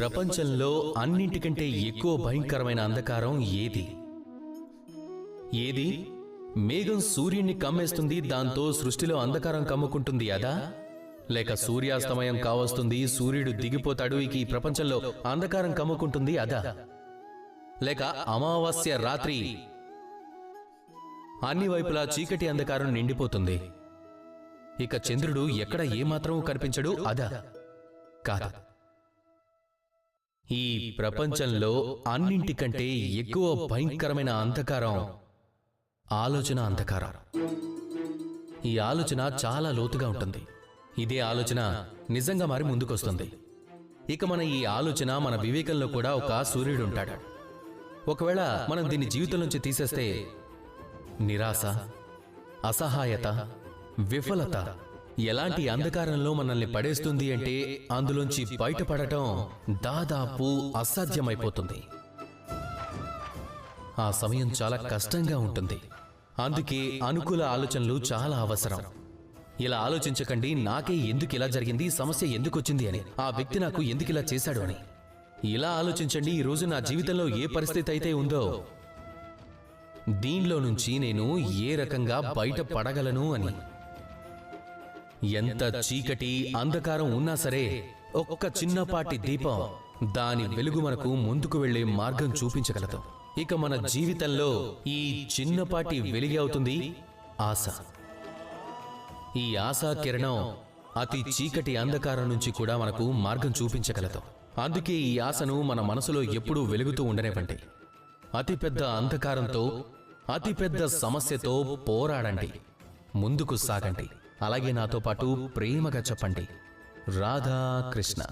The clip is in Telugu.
ప్రపంచంలో అన్నింటికంటే ఎక్కువ భయంకరమైన అంధకారం ఏది? ఏది? మేఘం సూర్యుణ్ణి కమ్మేస్తుంది దాంతో సృష్టిలో అంధకారం కమ్ముకుంటుంది అదా? లేక సూర్యాస్తమయం కావస్తుంది సూర్యుడు దిగిపోతాడు ఇక ఈ ప్రపంచంలో అంధకారం కమ్ముకుంటుంది అదా? లేక అమావాస్య రాత్రి అన్ని వైపులా చీకటి అంధకారం నిండిపోతుంది. ఇక చంద్రుడు ఎక్కడ ఏమాత్రం కనిపించడు అదా? కాదా. ఈ ప్రపంచంలో అన్నింటికంటే ఎక్కువ భయంకరమైన అంధకారం ఆలోచన అంధకారం. ఈ ఆలోచన చాలా లోతుగా ఉంటుంది. ఇదే ఆలోచన నిజంగా మారి ముందుకొస్తుంది. ఇక మన ఈ ఆలోచన మన వివేకంలో కూడా ఒక సూర్యుడు ఉంటాడు. ఒకవేళ మనం దీన్ని జీవితం నుంచి తీసేస్తే నిరాశ అసహాయత విఫలత ఎలాంటి అంధకారంలో మనల్ని పడేస్తుంది అంటే అందులోంచి బయటపడటం దాదాపు అసాధ్యమైపోతుంది. ఆ సమయం చాలా కష్టంగా ఉంటుంది. అందుకే అనుకూల ఆలోచనలు చాలా అవసరం. ఇలా ఆలోచించకండి నాకే ఎందుకు ఇలా జరిగింది సమస్య ఎందుకు వచ్చింది అని. ఆ వ్యక్తి నాకు ఎందుకు ఇలా చేశాడు అని. ఇలా ఆలోచించండి ఈ రోజు నా జీవితంలో ఏ పరిస్థితి అయితే ఉందో. దీనిలో నుంచి నేను ఏ రకంగా బయట పడగలను అని. ఎంత చీకటి అంధకారం ఉన్నా సరే ఒక్క చిన్నపాటి దీపం దాని వెలుగు మనకు ముందుకు వెళ్ళే మార్గం చూపించగలదు. ఇక మన జీవితంలో ఈ చిన్నపాటి వెలిగి అవుతుంది ఆశ. ఈ ఆశా కిరణం అతి చీకటి అంధకారం నుంచి కూడా మనకు మార్గం చూపించగలదు. అందుకే ఈ ఆశను మన మనసులో ఎప్పుడూ వెలుగుతూ ఉండనివ్వండి. అతిపెద్ద అంధకారంతో అతిపెద్ద సమస్యతో పోరాడండి. ముందుకు సాగండి. అలాగే నాతో పాటు ప్రేమగా చెప్పండి. రాధా కృష్ణ